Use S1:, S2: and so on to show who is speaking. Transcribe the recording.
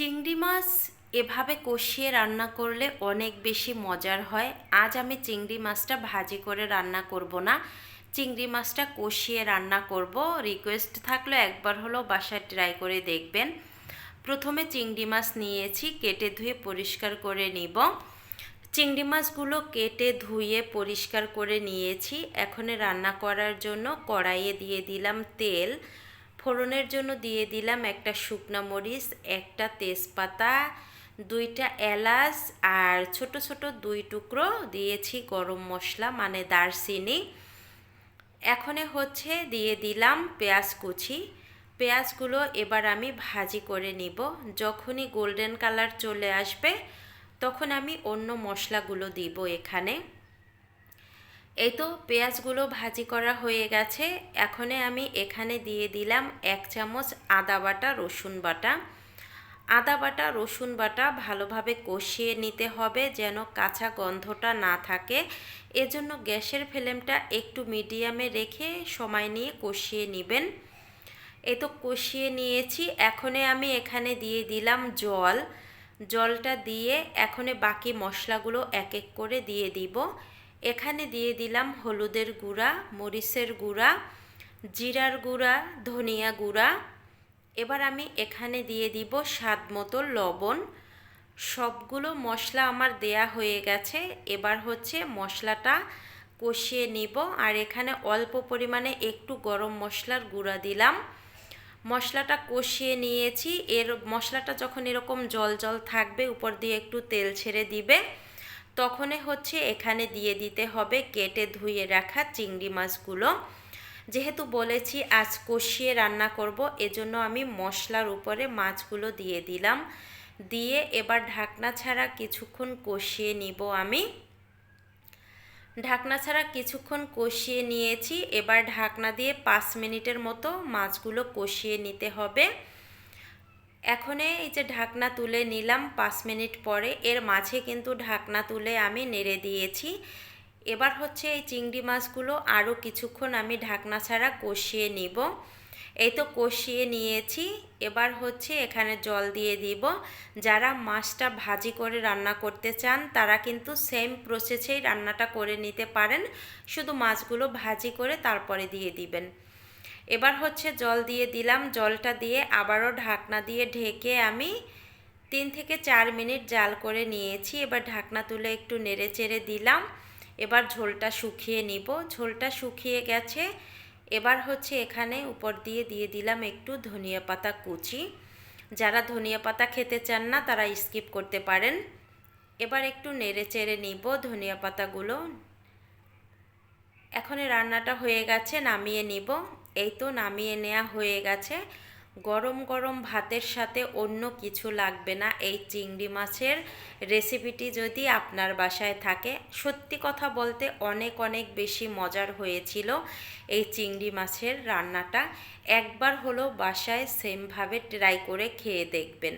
S1: চিংড়ি মাছ এভাবে কষিয়ে রান্না করলে অনেক বেশি মজার হয়। আজ আমি চিংড়ি মাছটা ভাজি করে রান্না করব না। চিংড়ি মাছটা কষিয়ে রান্না করব। রিকোয়েস্ট থাকলে একবার হলো বাসায় ট্রাই করে দেখবেন। প্রথমে চিংড়ি মাছ নিয়েছি, কেটে ধুয়ে পরিষ্কার করে নিব। চিংড়ি মাছগুলো কেটে ধুয়ে পরিষ্কার করে নিয়েছি। এখন রান্না করার জন্য কড়াইয়ে দিয়ে দিলাম তেল। ফোড়নের জন্য দিয়ে দিলাম একটা শুকনা মরিচ, একটা তেজপাতা, দুইটা এলাচ আর ছোট ছোট দুই টুকরো দিয়েছি গরম মশলা মানে দারচিনি। এখনে হচ্ছে দিয়ে দিলাম পেঁয়াজ কুচি। পেঁয়াজগুলো এবার আমি ভাজি করে নিব। যখনই গোল্ডেন কালার চলে আসবে, তখন আমি অন্য মশলাগুলো দিব এখানে। এই তো পেঁয়াজগুলো ভাজি করা হয়ে গেছে, এখনে আমি এখানে দিয়ে দিলাম এক চামচ আদা বাটা, রসুন বাটা। আদা বাটা, রসুন বাটা ভালোভাবে কষিয়ে নিতে হবে যেন কাঁচা গন্ধটা না থাকে। এজন্য গ্যাসের ফ্লেমটা একটু মিডিয়ামে রেখে সময় নিয়ে কষিয়ে নেবেন। এ তো কষিয়ে নিয়েছি, এখনে আমি এখানে দিয়ে দিলাম জল। জলটা দিয়ে এখনে বাকি মশলাগুলো এক এক করে দিয়ে দিব। এখানে দিয়ে দিলাম হলুদের গুঁড়া, মরিচের গুঁড়া, জিরার গুঁড়া, ধনিয়া গুঁড়া। এবার আমি এখানে দিয়ে দিব স্বাদ মতো লবণ। সবগুলো মশলা আমার দেয়া হয়ে গেছে। এবার হচ্ছে মশলাটা কষিয়ে নিব। আর এখানে অল্প পরিমাণে একটু গরম মশলার গুঁড়া দিলাম। মশলাটা কষিয়ে নিয়েছি। এর মশলাটা যখন এরকম জল জল থাকবে, উপর দিয়ে একটু তেল ছেড়ে দিবে। তখনই হচ্ছে এখানে দিয়ে দিতে হবে কেটে ধুয়ে রাখা চিংড়ি মাছগুলো। যেহেতু বলেছি আজ কষিয়ে রান্না করব, এজন্য আমি মশলার উপরে মাছগুলো দিয়ে দিলাম। দিয়ে এবার ঢাকনা ছাড়া কিছুক্ষণ কষিয়ে নিব আমি। ঢাকনা ছাড়া কিছুক্ষণ কষিয়ে নিয়েছি, এবার ঢাকনা দিয়ে পাঁচ মিনিটের মতো মাছগুলো কষিয়ে নিতে হবে। এখনে এই যে ঢাকনা তুলে নিলাম পাঁচ মিনিট পরে, এর মাঝে কিন্তু ঢাকনা তুলে আমি নেড়ে দিয়েছি। এবার হচ্ছে এই চিংড়ি মাছগুলো আরও কিছুক্ষণ আমি ঢাকনা ছাড়া কষিয়ে নিব। এই তো কষিয়ে নিয়েছি, এবার হচ্ছে এখানে জল দিয়ে দিব। যারা মাছটা ভাজি করে রান্না করতে চান, তারা কিন্তু সেম প্রসেসেই রান্নাটা করে নিতে পারেন। শুধু মাছগুলো ভাজি করে তারপরে দিয়ে দিবেন। এবার হচ্ছে জল দিয়ে দিলাম, জলটা দিয়ে আবারও ঢাকনা দিয়ে ঢেকে আমি তিন থেকে চার মিনিট জাল করে নিয়েছি। এবার ঢাকনা তুলে একটু নেড়ে চেড়ে দিলাম। এবার ঝোলটা শুকিয়ে নিব। ঝোলটা শুকিয়ে গেছে। এবার হচ্ছে এখানে উপর দিয়ে দিয়ে দিলাম একটু ধনিয়া পাতা কুচি। যারা ধনিয়া পাতা খেতে চান না, তারা স্কিপ করতে পারেন। এবার একটু নেড়ে চেড়ে নিব ধনিয়া পাতাগুলো। এখন রান্নাটা হয়ে গেছে, নামিয়ে নিব। এই তো নামিয়ে নেওয়া হয়ে গেছে। গরম গরম ভাতের সাথে অন্য কিছু লাগবে না। এই চিংড়ি মাছের রেসিপিটি যদি আপনার বাসায় থাকে, সত্যি কথা বলতে অনেক অনেক বেশি মজার হয়েছিল এই চিংড়ি মাছের রান্নাটা। একবার হলো বাসায় সেমভাবে ট্রাই করে খেয়ে দেখবেন।